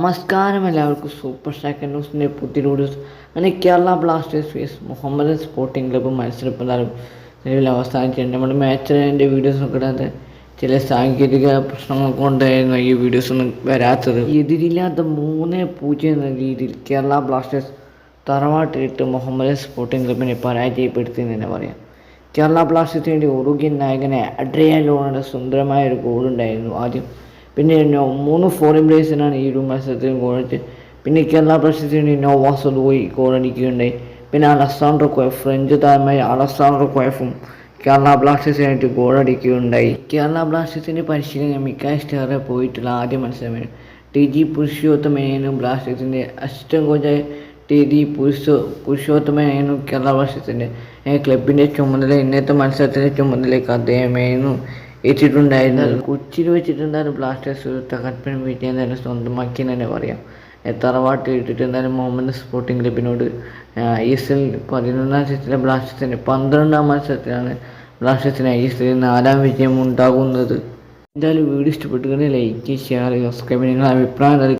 നമസ്കാരം എല്ലാവർക്കും super stack ന്യൂസിന്റെ പുതിയ അങ്ങനെ Kerala Blasters face Muhammad Sporting Club മത്സരം പ്രധാനം നിലവിൽ അവസാനിച്ചിട്ടുണ്ട് നമ്മുടെ മാച്ചിന്റെ വീഡിയോസ് നോക്കിടാതെ ചില സാങ്കേതിക പ്രശ്നങ്ങൾ കൊണ്ടായിരുന്നു ഈ വീഡിയോസ് ഒന്നും വരാത്തത്. എതിരില്ലാത്ത മൂന്ന് പൂജ്യം എന്ന രീതിയിൽ കേരള ബ്ലാസ്റ്റേഴ്സ് തറവാട്ടിലിട്ട് മുഹമ്മദ് സ്പോർട്ടിംഗ് ക്ലബിനെ പരാജയപ്പെടുത്തി എന്ന് തന്നെ പറയാം. കേരള ബ്ലാസ്റ്റേഴ്സിന് വേണ്ടി നായകനെ അഡ്രിയ ലോണയുടെ സുന്ദരമായ ഒരു ഗോളുണ്ടായിരുന്നു ആദ്യം പിന്നെ മൂന്ന് ഫോറിൻ പ്ലേയേഴ്സിനാണ് ഈ ഒരു മത്സരത്തിൽ ഗോളടിച്ച് പിന്നെ കേരള ബ്ലാസ്റ്റേഴ്സിന് നോവാസ് ലൂയി ഗോളടിക്കുകയുണ്ടായി പിന്നെ അലസാൻഡ്രോ കോയഫ് ഫ്രഞ്ച് താരമായ അലസാൻഡ്രോ കോയഫും കേരള ബ്ലാസ്റ്റേഴ്സിനായിട്ട് ഗോളടിക്കുകയുണ്ടായി കേരള ബ്ലാസ്റ്റേഴ്സിന്റെ പരിശീലകൻ മിക്കായ് സ്റ്റേറെ പോയിട്ടുള്ള ആദ്യ മത്സരമാണ്. ടി ജി പുരുഷോത്തമേനും ബ്ലാസ്റ്റേഴ്സിന്റെ അസിസ്റ്റന്റ് കോച്ചായ ടി ജി പുരുഷോ പുരുഷോത്തമേനും കേരള ബ്ലാസ്റ്റേഴ്സിന്റെ ക്ലബിന്റെ ചുമതല. ഇന്നത്തെ മത്സരത്തിന്റെ ചുമതലയ്ക്ക് അദ്ദേഹമായിരുന്നു. ഏറ്റിട്ടുണ്ടായിരുന്നത്. കൊച്ചിയിൽ വെച്ചിട്ടുണ്ടായിരുന്ന ബ്ലാസ്റ്റേഴ്സ് ഒരു തകർപ്പൻ വീട്ടിൽ തന്നെ സ്വന്തമാക്കി തന്നെ പറയാം. തറവാട്ട് ഇട്ടിട്ട് എന്തായാലും മുഹമ്മദ് സ്പോർട്ടിംഗ് ക്ലബിനോട് ഐ എസ് എൽ പതിനൊന്നാം സീസണിലെ ബ്ലാസ്റ്റേഴ്സിന് പന്ത്രണ്ടാം മത്സരത്തിലാണ് ബ്ലാസ്റ്റേഴ്സിന് ഐ എസ് എല്ലിൽ നാലാം വിജയം ഉണ്ടാകുന്നത്. എന്തായാലും വീഡിയോ ഇഷ്ടപ്പെട്ടുകഴിഞ്ഞാൽ ലൈക്ക് ഷെയർ സബ്സ്ക്രൈബ് നിങ്ങളുടെ അഭിപ്രായം